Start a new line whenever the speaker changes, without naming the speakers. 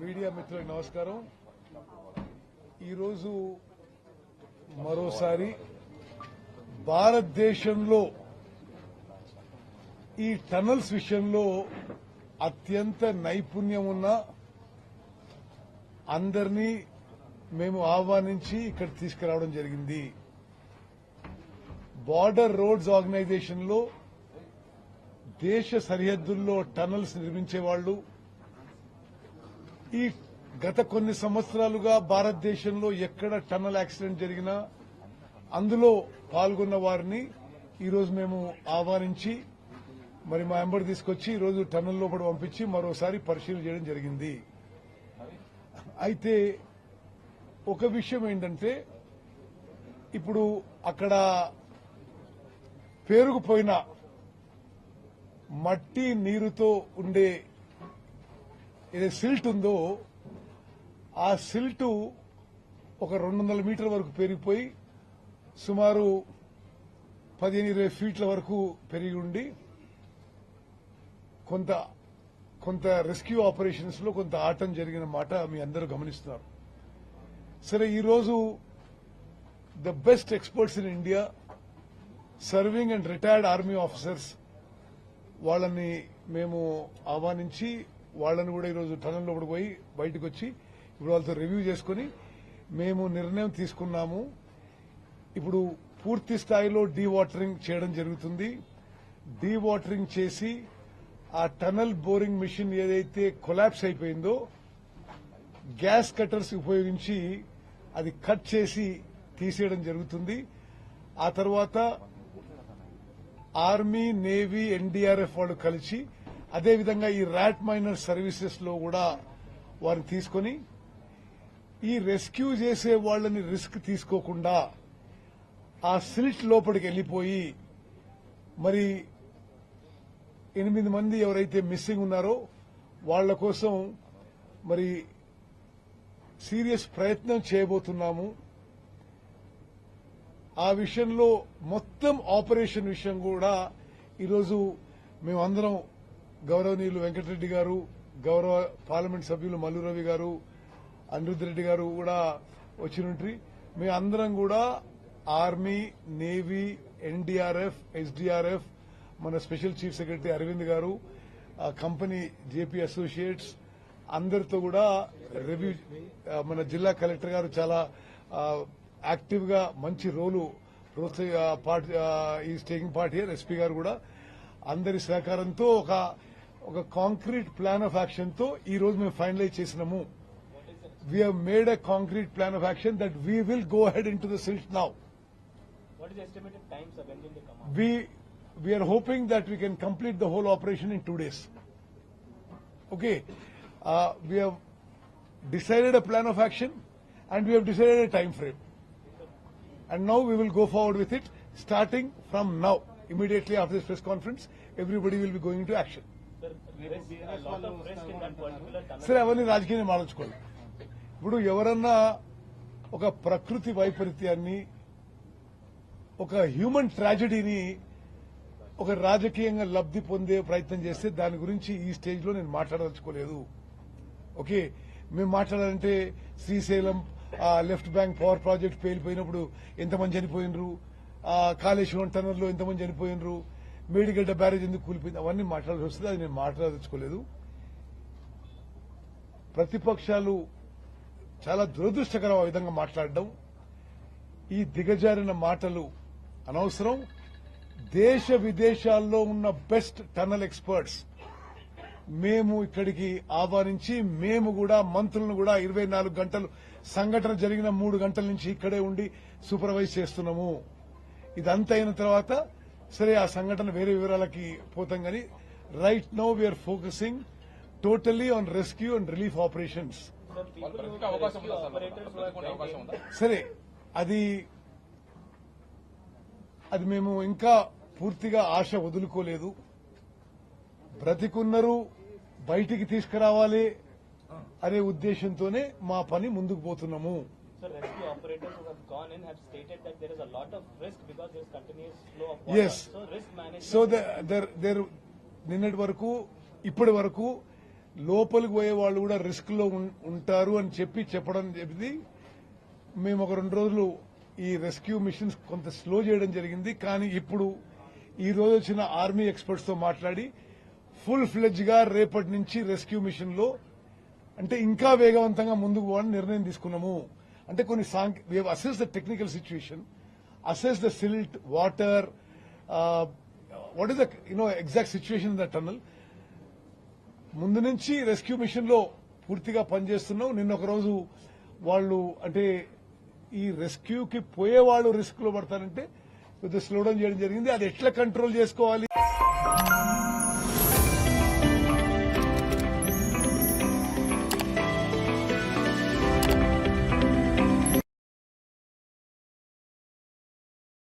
Media మిత్రులకు నమస్కారం. ఈరోజు మరోసారి భారతదేశంలో ఈ టనల్స్ విషయంలో అత్యంత నైపుణ్యం ఉన్న అందరినీ మేము ఆహ్వానించి ఇక్కడ తీసుకురావడం జరిగింది. బార్డర్ రోడ్స్ ఆర్గనైజేషన్లో దేశ సరిహద్దుల్లో టనల్స్ నిర్మించే వాళ్ళు ఈ గత కొన్ని సంవత్సరాలుగా భారతదేశంలో ఎక్కడ టన్నల్ యాక్సిడెంట్ జరిగినా అందులో పాల్గొన్న వారిని ఈరోజు మేము ఆహ్వానించి మరి మా ఎంబడి తీసుకొచ్చి ఈరోజు టన్నల్ లోపల పంపించి మరోసారి పరిశీలన చేయడం జరిగింది. అయితే ఒక విషయం ఏంటంటే ఇప్పుడు అక్కడ పేరుకుపోయిన మట్టి నీరుతో ఉండే ఏదైతే సిల్ట్ ఉందో ఆ సిల్ట్ ఒక రెండు వందల మీటర్ల వరకు పెరిగిపోయి సుమారు పదిహేను ఇరవై ఫీట్ల వరకు పెరిగి ఉండి కొంత కొంత రెస్క్యూ ఆపరేషన్స్లో కొంత ఆటం జరిగిన మాట మీ అందరూ గమనిస్తున్నారు. సరే ఈరోజు the best experts in India serving and retired army officers వాళ్ళని మేము ఆహ్వానించి వాళ్ళని కూడా ఈరోజు టనల్ లోపలికి పోయి బయటకు వచ్చి ఇప్పుడు వాళ్ళతో రివ్యూ చేసుకుని మేము నిర్ణయం తీసుకున్నాము. ఇప్పుడు పూర్తి స్థాయిలో డీ వాటరింగ్ చేయడం జరుగుతుంది. డీ వాటరింగ్ చేసి ఆ టనల్ బోరింగ్ మిషన్ ఏదైతే కొలాప్స్ అయిపోయిందో గ్యాస్ కట్టర్స్ ఉపయోగించి అది కట్ చేసి తీసేయడం జరుగుతుంది. ఆ తర్వాత ఆర్మీ నేవీ ఎన్డీఆర్ఎఫ్ వాళ్ళు కలిసి అదేవిధంగా ఈ ర్యాట్ మైనర్ సర్వీసెస్లో కూడా వారిని తీసుకొని ఈ రెస్క్యూ చేసే వాళ్ళని రిస్క్ తీసుకోకుండా ఆ సిల్ట్ లోపలికి వెళ్ళిపోయి మరి ఎనిమిది మంది ఎవరైతే మిస్సింగ్ ఉన్నారో వాళ్ళ కోసం మరి సీరియస్ ప్రయత్నం చేయబోతున్నాము. ఆ విషయంలో మొత్తం ఆపరేషన్ విషయం కూడా ఈరోజు మేమందరం గౌరవనీయులు వెంకటరెడ్డి గారు గౌరవ పార్లమెంట్ సభ్యులు మల్లురవి గారు అనిరుద్ధ్ రెడ్డి గారు కూడా వచ్చినట్టు మేము అందరం కూడా ఆర్మీ నేవీ ఎన్డీఆర్ఎఫ్ ఎస్డీఆర్ఎఫ్ మన special chief secretary Arvind garu company JP associates అందరితో కూడా రివ్యూ మన జిల్లా కలెక్టర్ గారు చాలా యాక్టివ్గా మంచి role is taking party here SP garu కూడా అందరి సహకారంతో ఒక ఒక కాంక్రీట్ ప్లాన్ ఆఫ్ యాక్షన్తో ఈ రోజు మేము ఫైనలైజ్ చేసినాము. We had a concrete plan of action that we will go ahead into the silt now
we're hoping
that we can complete the whole operation in two days okay we have decided a plan of action and we have decided a time frame and we have decided a time frame. And now we will go forward with it, starting from now. Immediately after this press conference, everybody will be going into action.
Sir, risk, a lot of risk in that particular tunnel.
సరే అవన్నీ రాజకీయం మాట్లాడుకోవాలి ఇప్పుడు ఎవరన్నా ఒక ప్రకృతి వైపరీత్యాన్ని ఒక human ట్రాజడీని ఒక రాజకీయంగా లబ్ధి పొందే ప్రయత్నం చేస్తే దాని గురించి ఈ స్టేజ్లో నేను మాట్లాడదలుచుకోలేదు ఓకే మేము మాట్లాడాలంటే శ్రీశైలం ఆ లెఫ్ట్ బ్యాంక్ పవర్ ప్రాజెక్ట్ పేలిపోయినప్పుడు ఎంతమంది చనిపోయినరు. ఆ కాళేశ్వరం టనల్లో ఎంతమంది చనిపోయినరు. మేడిగడ్డ బ్యారేజ్ ఎందుకు కూలిపోయింది? అవన్నీ మాట్లాడాల్సి వస్తుంది. అది నేను మాట్లాడదలుచుకోలేదు. ప్రతిపక్షాలు చాలా దురదృష్టకరం ఆ విధంగా మాట్లాడడం. ఈ దిగజారిన మాటలు అనవసరం. దేశ విదేశాల్లో ఉన్న బెస్ట్ టనల్ ఎక్స్పర్ట్స్ మేము ఇక్కడికి ఆహ్వానించి మేము కూడా మంత్రులను కూడా ఇరవై నాలుగు గంటలు సంఘటన జరిగిన మూడు గంటల నుంచి ఇక్కడే ఉండి సూపర్వైజ్ చేస్తున్నాము. ఇదంతా అయిన తర్వాత సరే ఆ సంఘటన వేరే వివరాలకి పోతాం కానీ right now we're focusing totally on rescue and relief operations
సరే
అది అది మేము ఇంకా పూర్తిగా ఆశ వదులుకోలేదు. బ్రతికున్నరు బయటికి తీసుకురావాలి అనే ఉద్దేశంతోనే మా పని ముందుకు పోతున్నాము.
So
సో దర్ నిన్నటి వరకు ఇప్పటి వరకు లోపలికి పోయే వాళ్ళు కూడా రిస్క్లో ఉంటారు అని చెప్పి చెప్పడం చెప్పింది మేము ఒక రెండు రోజులు ఈ రెస్క్యూ మిషన్స్ కొంత స్లో చేయడం జరిగింది. కానీ ఇప్పుడు ఈ రోజు వచ్చిన ఆర్మీ ఎక్స్పర్ట్స్తో మాట్లాడి ఫుల్ ఫ్లెడ్జ్గా రేపటి నుంచి రెస్క్యూ మిషన్లో అంటే ఇంకా వేగవంతంగా ముందుకు పోవాలని నిర్ణయం తీసుకున్నాము. అంటే కొన్ని సాంక్ assess the technical situation assess the silt water what is the you know exact situation in the tunnel ముందు నుంచి రెస్క్యూ మిషన్లో పూర్తిగా పనిచేస్తున్నాం. నిన్న ఒక రోజు వాళ్ళు అంటే ఈ రెస్క్యూకి పోయే వాళ్ళు రిస్క్లో పడతారంటే కొద్దిగా స్లో డౌన్ చేయడం జరిగింది. అది ఎట్లా కంట్రోల్ చేసుకోవాలి?